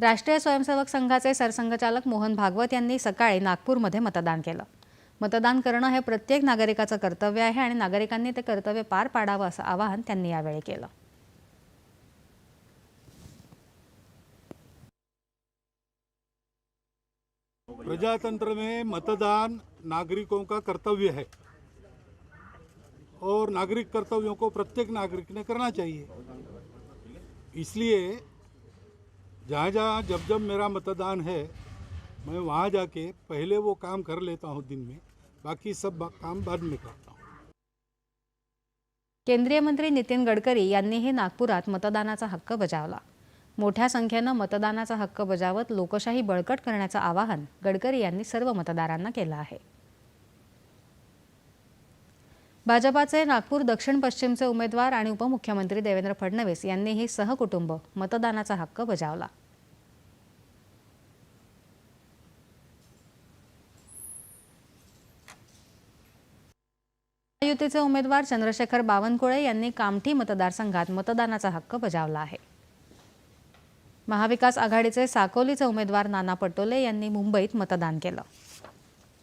राष्ट्रीय स्वयंसेवक संघाचे सरसंघचालक मोहन भागवत यांनी सकाळी नागपूरमध्ये मतदान केलं. मतदान करणं हे प्रत्येक नागरिकाचं कर्तव्य आहे आणि नागरिकांनी ते कर्तव्य पार पाडावं असं आवाहन त्यांनी यावेळी केलं. प्रजातंत्र में मतदान नागरिकों का कर्तव्य है और नागरिक कर्तव्यों को प्रत्येक नागरिक ने करना चाहिए। इसलिए जहाँ जहाँ जब जब मेरा मतदान है मैं वहाँ जाके पहले वो काम कर लेता हूँ दिन में बाकी सब बा- काम बाद में करता हूँ। केंद्रीय मंत्री नितीन गडकरी यांनीही नागपुरात मतदानाचा हक्क बजावला. मोठ्या संख्येनं मतदानाचा हक्क बजावत लोकशाही बळकट करण्याचं आवाहन गडकरी यांनी सर्व मतदारांना केलं आहे. भाजपाचे नागपूर दक्षिण पश्चिमचे उमेदवार आणि उपमुख्यमंत्री देवेंद्र फडणवीस यांनीही सहकुटुंब मतदानाचा हक्क बजावला. युतीचे उमेदवार चंद्रशेखर बावनकुळे यांनी कामठी मतदारसंघात मतदानाचा हक्क बजावला आहे. महाविकास आघाडीचे साकोलीचे उमेदवार नाना पटोले यांनी मुंबईत मतदान केलं.